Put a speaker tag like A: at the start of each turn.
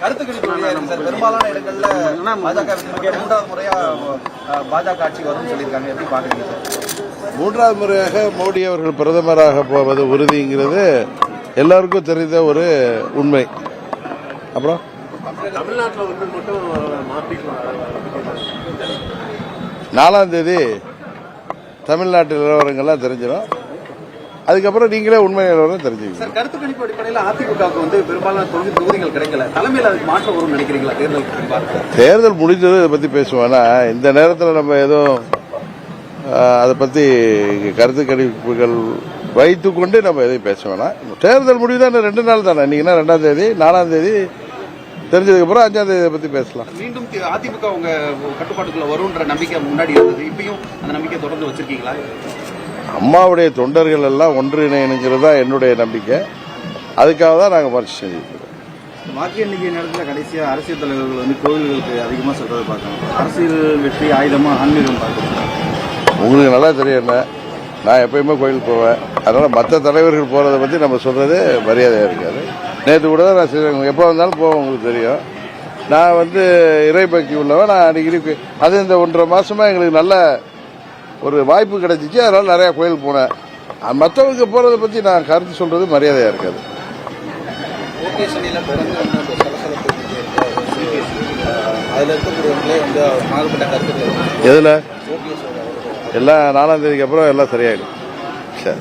A: கருத்து கணிப்பு பெரும்பாலான இடங்கள்ல பாஜக மூன்றாவது முறையா பாஜக ஆட்சி வரும்னு சொல்லியிருக்காங்க. எப்படி பாக்குறீங்க
B: மூன்றாவது முறையாக மோடி அவர்கள் பிரதமராக போவது உறுதிங்கிறது எல்லாருக்கும் தெரிந்த ஒரு உண்மை. அப்புறம்?
C: தமிழ்நாட்டில் வந்து மட்டும் மாற்றிக்கலாம்
B: நாலாம் தேதி தமிழ்நாட்டு நிலவரங்கள்லாம் தெரிஞ்சிடும். அதுக்கப்புறம் நீங்களே உண்மை நிலவரம் தெரிஞ்சுக்கணும்
A: சார் கருத்து கணிப்பு அடிப்படையில் அதிமுகவுக்கு வந்து பெரும்பாலான தொகுதி தொகுதிகள் கிடைக்கல. தலைமையில் அதுக்கு மாற்றம் வரும்னு நினைக்கிறீங்களா? பின்பாக
B: தேர்தல் முடிஞ்சது இதை பற்றி பேசுவோம்னா இந்த நேரத்தில் நம்ம எதுவும் அதை பற்றி கருத்து கணிப்புகள் வைத்துக்கொண்டு நம்ம எதையும் பேச வேணாம். தேர்தல் முடிவு தான் ரெண்டு நாள் தானே? இன்னைக்குன்னா ரெண்டாம் தேதி நாலாம் தேதி தெரிஞ்சதுக்கப்புறம் அஞ்சாம் தேதி இதை பற்றி பேசலாம்.
A: மீண்டும் அதிமுக உங்க கட்டுப்பாட்டுக்குள்ள வரும்ன்ற நம்பிக்கை முன்னாடி இருந்தது. இப்பயும் அந்த நம்பிக்கை தொடர்ந்து வச்சிருக்கீங்களா?
B: அம்மாவுடைய தொண்டர்கள் எல்லாம் ஒன்றிணைனுங்கிறது தான் என்னுடைய நம்பிக்கை. அதுக்காக தான் நாங்கள் முயற்சி செஞ்சுருக்கோம்
A: வாக்கு எண்ணிக்கை நேரத்தில் கடைசியா அரசியல் தலைவர்கள் வந்து கோவில்களுக்கு அதிகமா சொல்றதை பார்க்கணும். அரசியல் வெற்றி ஆயுதமா ஆன்மீகம் பார்க்கணும்.
B: உங்களுக்கு நல்லா தெரியும் நான் எப்பயுமே கோயில் போவேன். அதனால் மற்ற தலைவர்கள் போகிறத பற்றி நம்ம சொல்கிறது மரியாதையாக இருக்காது. நேற்று கூட தான் நான் ஸ்ரீரங்கம் எப்போ வந்தாலும் போவேன் உங்களுக்கு தெரியும். நான் வந்து இறைபக்தி உள்ளவன். நான் அடிக்கடி அது இந்த ஒன்றரை மாசமா எங்களுக்கு நல்ல ஒரு வாய்ப்பு கிடைச்சிச்சு அதனால் நிறையா கோயில் போனேன். மற்றவங்க போகிறத பற்றி நான் கருத்து சொல்கிறது மரியாதையாக இருக்காது. எதில்? எல்லாம் நாலாம் தேதிக்கு அப்புறம் எல்லாம் சரியாயிடும். சரி.